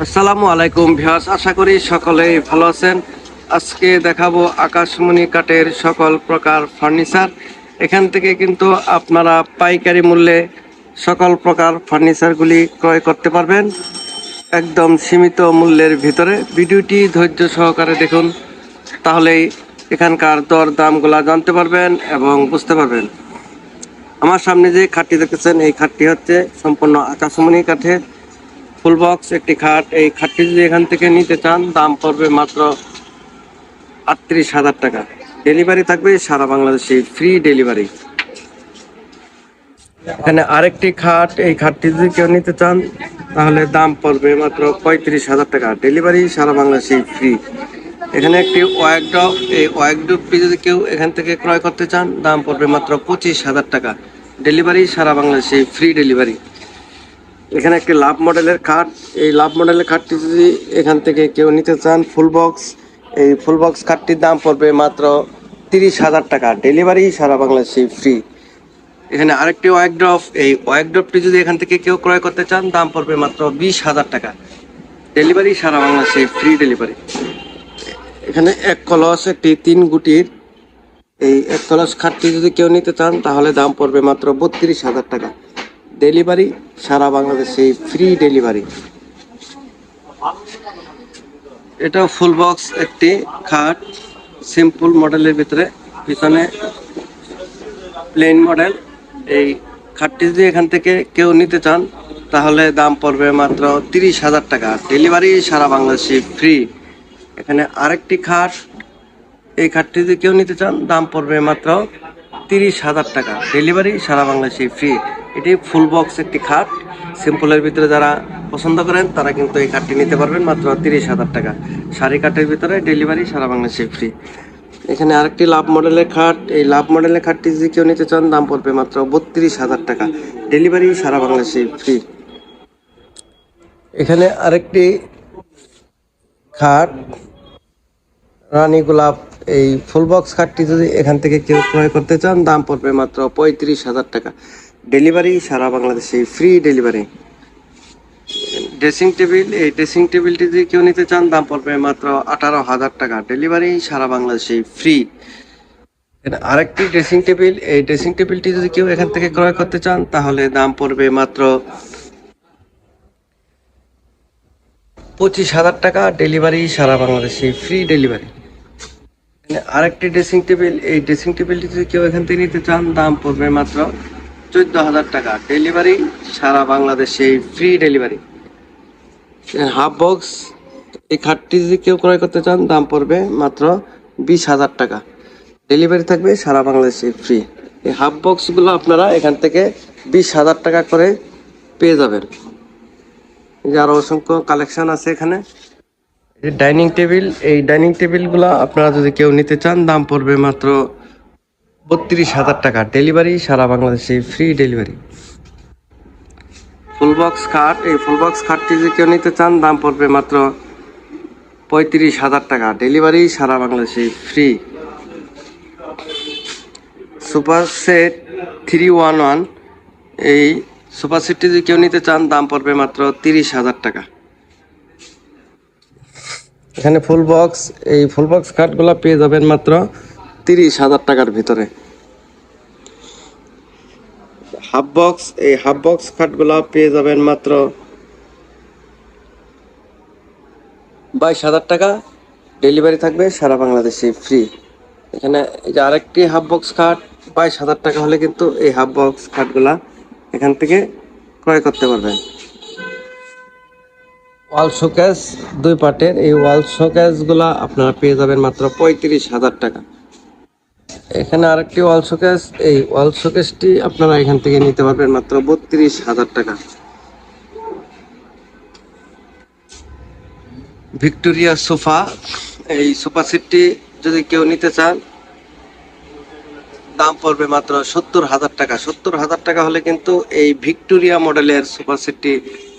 আসসালামু আলাইকুম ভিউয়ার্স, আশা করি সকলেই ভালো আছেন। আজকে দেখাবো আকাশমণি কাঠের সকল প্রকার ফার্নিচার। এখান থেকে কিন্তু আপনারা পাইকারি মূল্যে সকল প্রকার ফার্নিচারগুলি ক্রয় করতে পারবেন একদম সীমিত মূল্যের ভিতরে। ভিডিওটি ধৈর্য সহকারে দেখুন, তাহলেই এখানকার দর দামগুলা জানতে পারবেন এবং বুঝতে পারবেন। আমার সামনে যে খাটটি দেখেছেন, এই খাটটি হচ্ছে সম্পূর্ণ আকাশমণি কাঠের। ফুল বক্স, একটি খাট, এই খাটটি যদি এখান থেকে নিতে চান, দাম পড়বে মাত্র আটত্রিশ হাজার টাকা। ডেলিভারি থাকবে সারা বাংলাদেশে, ফ্রি ডেলিভারি। এখানে আরেকটি খাট, এই খাটটি যদি কেউ নিতে চান, তাহলে দাম পড়বে মাত্র পঁয়ত্রিশ হাজার টাকা। ডেলিভারি সারা বাংলাদেশে, ফ্রি। এখানে একটি ওয়াকডপ এই ওয়াকডপটি যদি কেউ এখান থেকে ক্রয় করতে চান, দাম পড়বে মাত্র পঁচিশ হাজার টাকা। ডেলিভারি সারা বাংলাদেশে, ফ্রি ডেলিভারি। এখানে একটি লাভ মডেলের খাট। এই লাভ মডেলের খাটটি যদি এখান থেকে কেউ নিতে চান, ফুল বক্স, এই ফুল বক্স খাটটির দাম পড়বে মাত্র তিরিশ হাজার টাকা। ডেলিভারি সারা বাংলাদেশে ফ্রি। এখানে আরেকটি ওয়াকড্রপ এই ওয়াকড্রপটি যদি এখান থেকে কেউ ক্রয় করতে চান, দাম পড়বে মাত্র বিশ হাজার টাকা। ডেলিভারি সারা বাংলাদেশে ফ্রি ডেলিভারি। এখানে এক কলস, একটি তিন গুটির। এই এক কলস খাটটি যদি কেউ নিতে চান, তাহলে দাম পড়বে মাত্র বত্রিশ হাজার টাকা। ডেলিভারি, সারা বাংলাদেশে ফ্রি ডেলিভারি এটা ফুল বক্স একটি খাট সিম্পল মডেলের ভিতরে, পিছনে প্লেন মডেল এই খাটটি যদি এখান থেকে কেউ নিতে চান, তাহলে দাম পড়বে মাত্র তিরিশ হাজার টাকা। ডেলিভারি সারা বাংলাদেশে ফ্রি এখানে আরেকটি খাট, এই খাটটি যদি কেউ নিতে চান, দাম পড়বে মাত্র তিরিশ হাজার টাকা। ডেলিভারি সারা বাংলাদেশে ফ্রি এটি ফুল বক্স একটি খাট। সিম্পলের ভিতরে যারা পছন্দ করেন, তারা কিন্তু এই খাটটি নিতে পারবেন মাত্র তিরিশ হাজার টাকা। শাড়ি কাঠের ভিতরে ডেলিভারি সারা বাংলাদেশে ফ্রি এখানে আরেকটি লাভ মডেলের খাট। এই লাভ মডেলের খাটটি যদি কেউ নিতে চান, দাম পড়বে মাত্র বত্রিশ হাজার টাকা। ডেলিভারি সারা বাংলাদেশে ফ্রি এখানে আরেকটি খাট। রানী গোলাপ, এই ফুল বক্স খাটটি যদি এখান থেকে কেউ ক্রয় করতে চান, দাম পড়বে মাত্র পঁয়ত্রিশ হাজার টাকা। ডেলিভারি সারা বাংলাদেশে ফ্রি ডেলিভারি ড্রেসিং টেবিল এই ড্রেসিং টেবিলটি যদি কেউ নিতে চান, দাম পড়বে মাত্র আঠারো হাজার টাকা। ডেলিভারি সারা বাংলাদেশে ফ্রি আরেকটি ড্রেসিং টেবিল এই ড্রেসিং টেবিলটি যদি কেউ এখান থেকে ক্রয় করতে চান, তাহলে দাম পড়বে মাত্র পঁচিশ হাজার টাকা। ডেলিভারি সারা বাংলাদেশে ফ্রি ডেলিভারি আরেকটি ড্রেসিং টেবিল এই ড্রেসিং টেবিলটি যদি কেউ এখান থেকে নিতে চান, দাম পড়বে মাত্র চোদ্দ হাজার টাকা ডেলিভারি, সারা বাংলাদেশে ফ্রি ডেলিভারি হাফ বক্স এই খাটটি যদি কেউ ক্রয় করতে চান, দাম পড়বে মাত্র বিশ হাজার টাকা। ডেলিভারি থাকবে সারা বাংলাদেশে ফ্রি এই হাফ বক্সগুলো আপনারা এখান থেকে বিশ হাজার টাকা করে পেয়ে যাবেন। যে আরও অসংখ্য কালেকশন আছে এখানে। ডাইনিং টেবিল এই ডাইনিং টেবিলগুলো আপনারা যদি কেউ নিতে চান, দাম পড়বে মাত্র বত্রিশ হাজার টাকা ডেলিভারি সারা বাংলাদেশে ফ্রি ডেলিভারি। ফুল বক্স খাট এই ফুল বক্স খাটটি যদি কেউ নিতে চান দাম পড়বে মাত্র পঁয়ত্রিশ হাজার টাকা। ডেলিভারি সারা বাংলাদেশে free super set three one one এই সুপার সেটটি যদি কেউ নিতে চান দাম পড়বে মাত্র তিরিশ হাজার টাকা। এখানে ফুল বক্স এই ফুল বক্স খাটগুলো পেয়ে যাবেন মাত্র তিরিশ হাজার টাকার ভিতরে। হাফ বক্স, এই হাফ বক্স খাটগুলো পেয়ে যাবেন মাত্র বাইশ হাজার টাকা। ডেলিভারি থাকবে সারা বাংলাদেশে ফ্রি। এখানে এই যে আরেকটি হাফ বক্স খাট, বাইশ হাজার টাকা হলে কিন্তু এই হাফ বক্স খাটগুলা এখান থেকে ক্রয় করতে পারবেন। ওয়াল শোকেস দুই পার্টের, এই ওয়াল শোকেসগুলা আপনারা পেয়ে যাবেন মাত্র পঁয়ত্রিশ হাজার টাকা। এখানে আরেকটি ওয়াল শোকেস। এই ওয়াল শোকেসটি আপনারা এখান থেকে নিতে পারবেন মাত্র বত্রিশ হাজার টাকা। Victoria sofa. এই সোফা সেটটি যদি কেউ নিতে চান, দাম পড়বে মাত্র সত্তর হাজার টাকা। সত্তর হাজার টাকা হলে কিন্তু এই ভিক্টোরিয়া মডেলের সোফা সেটটি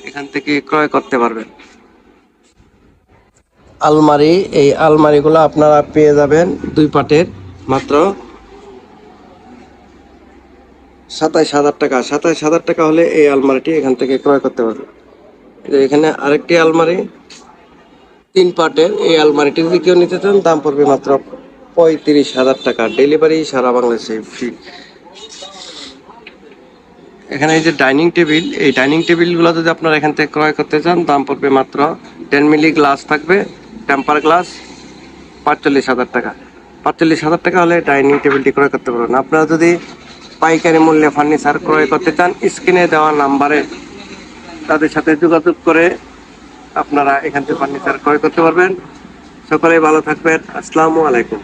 এখান থেকে ক্রয় করতে পারবেন। আলমারি, এই আলমারিগুলো আপনারা পেয়ে যাবেন দুই পাটের মাত্র সাতাইশ হাজার টাকা। সাতাইশ হাজার টাকা হলে এই আলমারিটি এখান থেকে ক্রয় করতে যে এখানে আরেকটি আলমারি, তিন পার্টের এই আলমারিটি। যদি কেউ নিতে চান, দাম পড়বে মাত্র পঁয়ত্রিশ হাজার টাকা। ডেলিভারি সারা বাংলাদেশে ফ্রি। এখানে এই যে ডাইনিং টেবিল, এই ডাইনিং টেবিলগুলো যদি আপনারা এখান থেকে ক্রয় করতে চান, দাম পড়বে মাত্র টেন মিলি গ্লাস থাকবে, টেম্পার গ্লাস পাঁচচল্লিশ হাজার টাকা। পাঁচচল্লিশ হাজার টাকা হলে ডাইনিং টেবিলটি ক্রয় করতে পারবেন। আপনারা যদি পাইকারি মূল্যে ফার্নিচার ক্রয় করতে চান, স্ক্রিনে দেওয়া নাম্বারে তাদের সাথে যোগাযোগ করে আপনারা এখান থেকে ফার্নিচার ক্রয় করতে পারবেন। সকলেই ভালো থাকবেন। আসসালামু আলাইকুম।